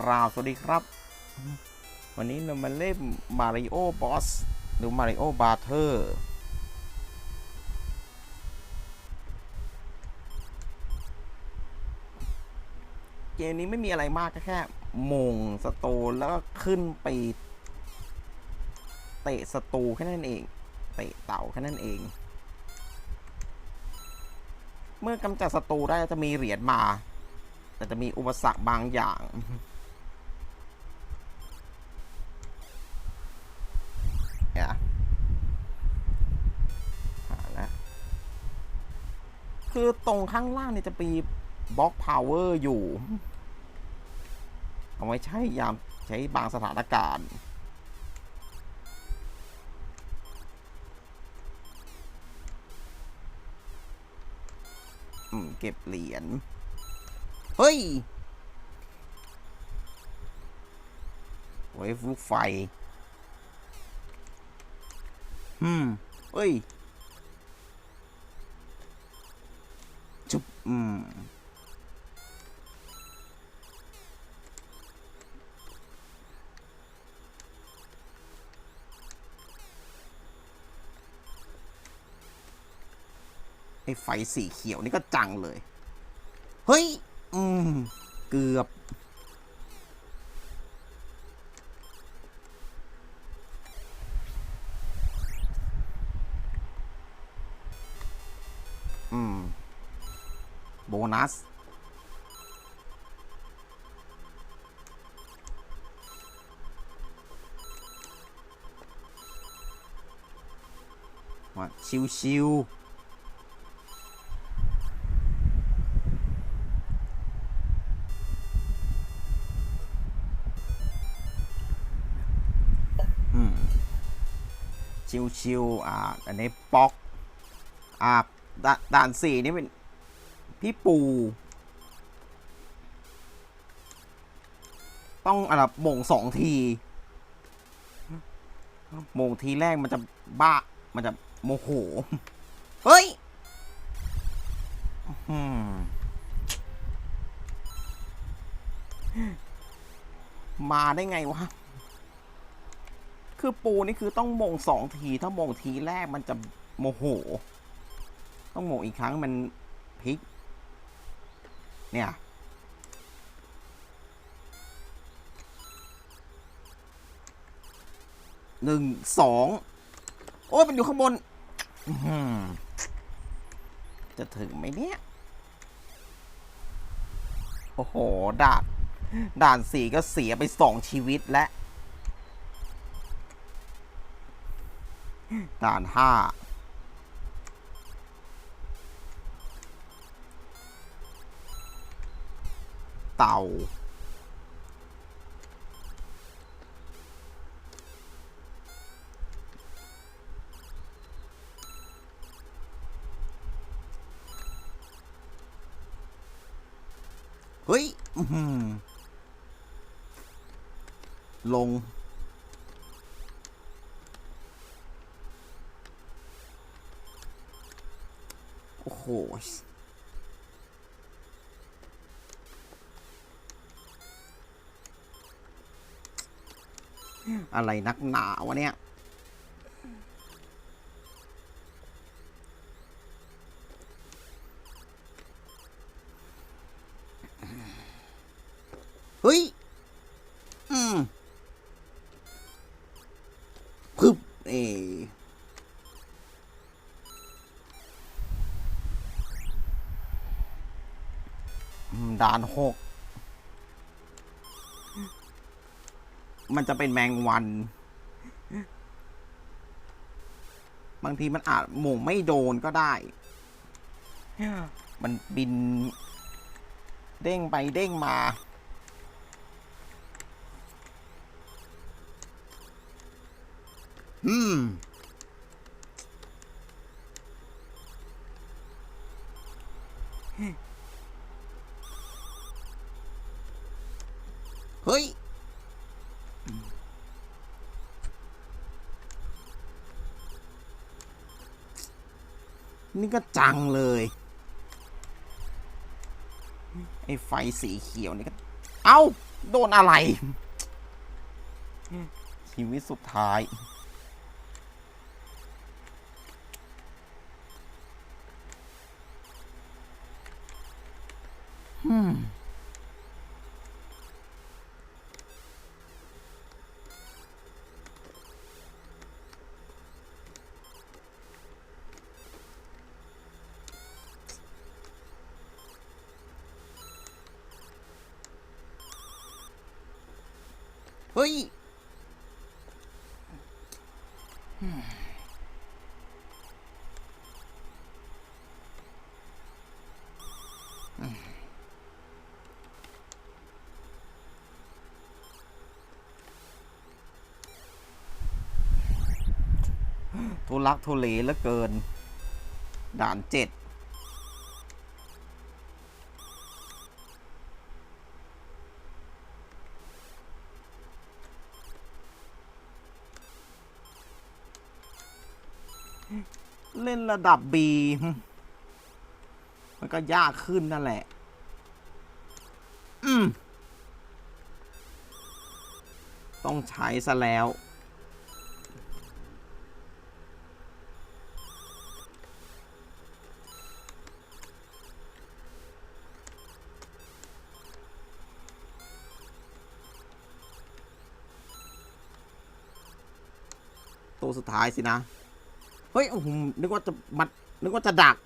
กราบสวัสดีครับ วันนี้เรามาเล่นมาริโอบอสหรือมาริโอบาร์เทอร์เกมนี้ไม่มีอะไรมากก็แค่โมงสโตนแล้วก็ขึ้นไป เตะสตูแค่นั้นเอง เตะเต่าแค่นั้นเอง เมื่อกำจัดศัตรูได้จะมีเหรียญมาแต่จะมีอุปสรรคบางอย่าง คือตรงข้างล่างเนี่ยจะมีบล็อกพาวเวอร์อยู่ เอาไว้ใช้ยามใช้บางสถานการณ์เก็บเหรียญ เฮ้ยไว้ลูกไฟ อืม เฮ้ย จุบอืมไอ้ไฟสีเขียวนี่ก็จังเลย เฮ้ย อืม เกือบอืม โบนัสว่าชิวๆอืมชิวๆอ่า อันนี้ป๊อก อ่าดาด่านสี่นี่เป็น พี่ปู ต้องอะไรโมงสองทีโมงทีแรกมันจะบ้า มันจะโมโห เฮ้ยมมาได้ไงวะ คือปูนี่คือต้องโมงสองที ถ้าโมงทีแรกมันจะโมโห ต้องโมงอีกครั้งมันพลิก เนี่ย หนึ่งสอง โอ้ยมันอยู่ข้างบน จะถึงไหมเนี่ย โอ้โห ด่าน ด่านสี่ก็เสียไปสองชีวิตแล้วด่านห้า เต่า เฮ้ยลงโอ้โห อะไรนักหนาวะเนี่ย เฮ้ย อืมพึบเออืมด่านหก มันจะเป็นแมงวัน บางทีมันอาจหม่งไม่โดนก็ได้ มันบิน เด้งไปเด้งมาอืมเฮ้ย นี่ก็จังเลย ไอ้ไฟสีเขียวนี่ก็ เอ้า โดนอะไร ชีวิตสุดท้ายอื ฮ้ยทุลักทุเลเหลือเกิน ด่านเจ็ด เล่นระดับ B มันก็ยากขึ้นนั่นแหละ อืม ต้องใช้ซะแล้ว ตัวสุดท้ายสินะ เฮ้ยโอ้โหนึกว่าจะมัดนึกว่าจะดัก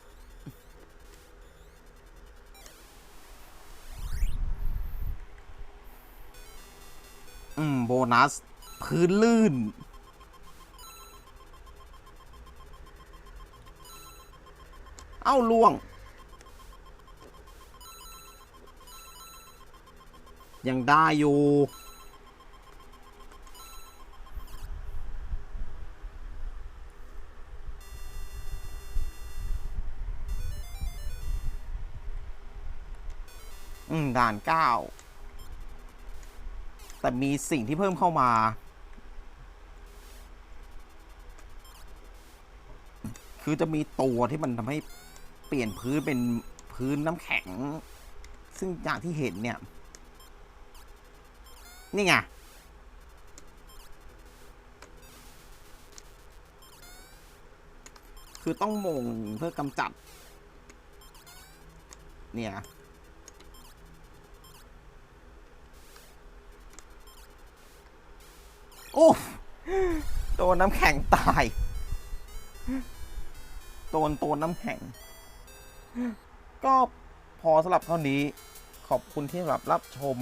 อืม โบนัส พื้นลื่น เอ้าล่วง ยังได้อยู่ อืมด่านเก้าแต่มีสิ่งที่เพิ่มเข้ามาคือจะมีตัวที่มันทำให้เปลี่ยนพื้นเป็นพื้นน้ำแข็ง ซึ่งอย่างที่เห็นเนี่ย นี่ไง คือต้องมงเพื่อกำจัด เนี่ย อ้โดนน้ำแข็งตาย โดนตัวน้ำแข็ง ก็พอสำหรับเท่านี้ ขอบคุณที่รับรับชม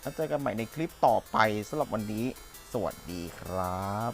แล้วเจอกันใหม่ในคลิปต่อไปสำหรับวันนี้ สวัสดีครับ